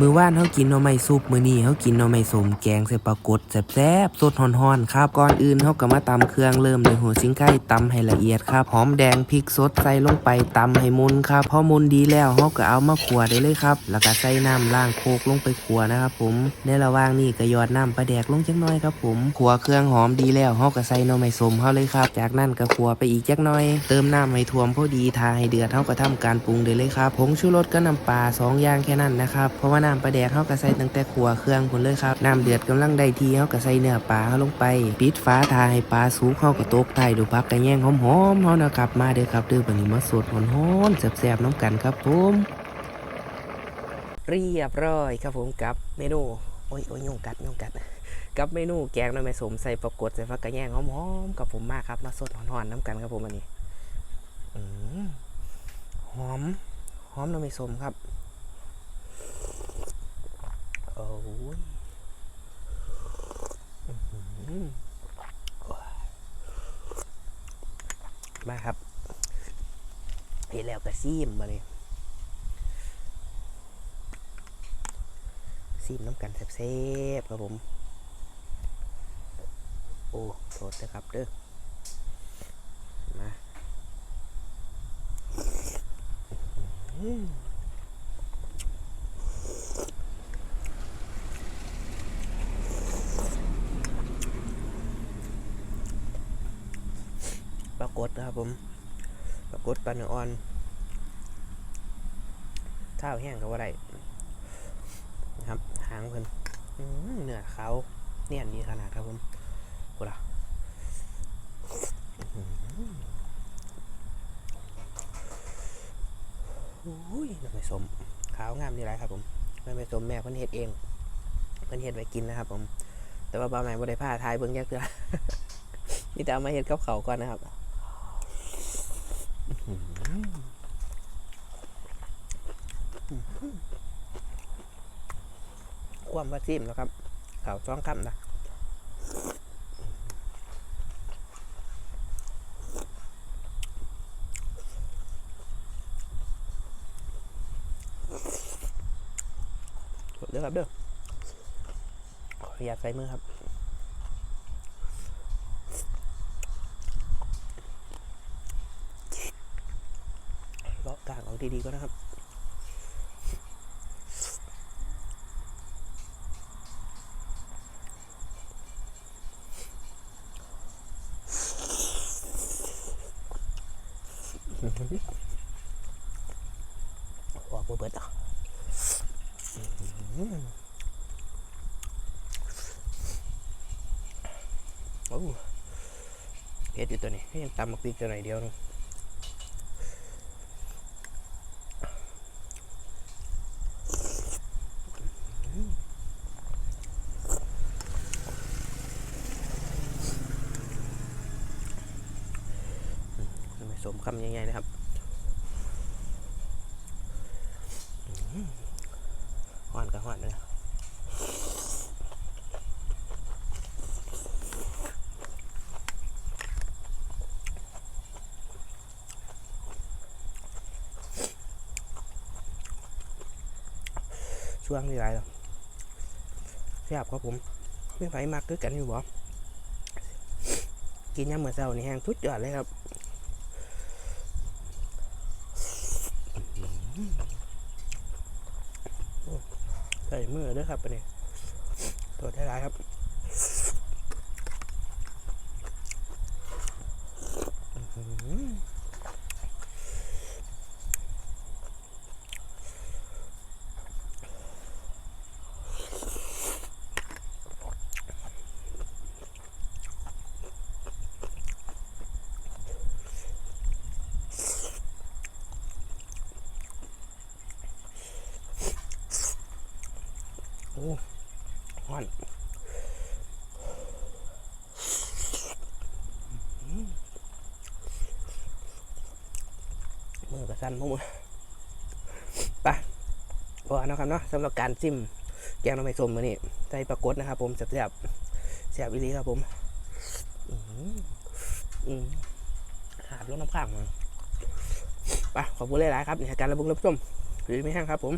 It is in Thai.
มือว่านเฮากินหน่อไม้ซุปมือนี้เฮากินหน่อไม้สมแกงใส่ปลากดแซ่บๆสดฮ้อนๆครับก่อนอื่นเฮาก็มาตำเครื่องเริ่มด้วยหัวสิงไก่ตำให้ละเอียดครับหอมแดงพริกสดใส่ลงไปตำให้มุนครับพอมุนดีแล้วเฮาก็เอามาคั่วได้เลยครับ แล้วก็ใส่น้ำล้างโคกลงไปคั่วนะครับผมในระหว่างนี้ก็ยอดน้ำปลาแดกลงจักหน่อยครับผมคั่วเครื่องหอมดีแล้วเฮาก็ใส่หน่อไม้สมเฮาเลยครับ จากนั้นก็คั่วไปอีกจักหน่อย เติมน้ำให้ท่วมพอดีทาให้เดือดเฮาก็ทำการปรุงได้เลยครับผงชูรสก็น้ำปลาสองอย่างแค่นั้นนะครับเพราะว่าน้ำปลาแดกเฮาก็ใส่ตั้งแต่ขัวเครื่องพุ่นเลยครับ น้ำเดือดกำลังได้ทีเฮาก็ใส่เนื้อปลาเฮาลงไป ปิดฟ้าทาให้ปลาสุกเฮาก็ตกไทยดูพักกระแยงหอมๆเฮานะครับ มาเด้อครับเด้อบัดนี้มาสดฮ้อนๆแซ่บๆน้ำกันครับผมเรียบร้อยครับผมกับเมนูโอ้ยโอ้ยยงกัดยงกัดกับเมนูแกงน้ำไม้สมใส่ปลากดใส่ฟักกระแยงหอมๆกับผมมากครับมาสดฮ้อนๆน้ำกันครับผมอันนี้หอมหอมน้ำไม้สมครับ โอ้ยอื้อหือ มาครับเห็นแล้วก็ซีมมาเลยซีมน้ำกันแซ่บๆครับผม โอ้โทษนะครับเด้อมาอื้อหือ ปรากฏนะครับผมปรากฏปลาเนื้ออ่อนข้าวแห้งก็ว่าได้นะครับ หางเพิ่นเนื้อเขาเนียนดีขนาดครับผมกูละอื้อหือโอ้ยน้ำไม่สมขาวงามดีไรครับผมน้ำไม่สมแม่เพิ่นเฮ็ดเอง เพิ่นเฮ็ดไว้กินนะครับผม แต่ว่าบ่าวไหนบ่ได้ผ้าทายเบิ่งแยกเกลือนี่แต่เอามาเฮ็ดกับเขาก่อนนะครับ ความว่าจิ้มแล้วครับเข่าวซ้องคำนะเด้อครับเด้อขออนุญาตใส่มือครับเลาะกลางออกดีๆก็นะครับ ออกบ่เบิดอะโอ้เผ็ดอยู่ตัวนี้ยังตำมาปีกตัวไหนเดียวนึง ทำไมสม คำใหญ่ๆนะครับหอหวานกับหวานเลยช่วงนี้ไรหรอแซ่บครับผมไม่ไฟมากคือกันอยู่บ่กินยำเหมือนเช้านี่แห้งทุดยอดเลยครับ ใส่มือด้วยครับอันนี้ตัวได้ร้ายครับอื้อหือ โอ้หวานมือกระสันพวกมือไปพอนะครับเนาะสำหรับการจิ้มแกงน้ำไม้ส้มมือนี่ใส่ปลากดนะครับผมแซ่บๆแซ่บอีลีครับผมอืมหาดลงน้ำข้างมาไปขอบคุณหลายๆครับในการระบุรับชมหรือไม่ห้งครับผม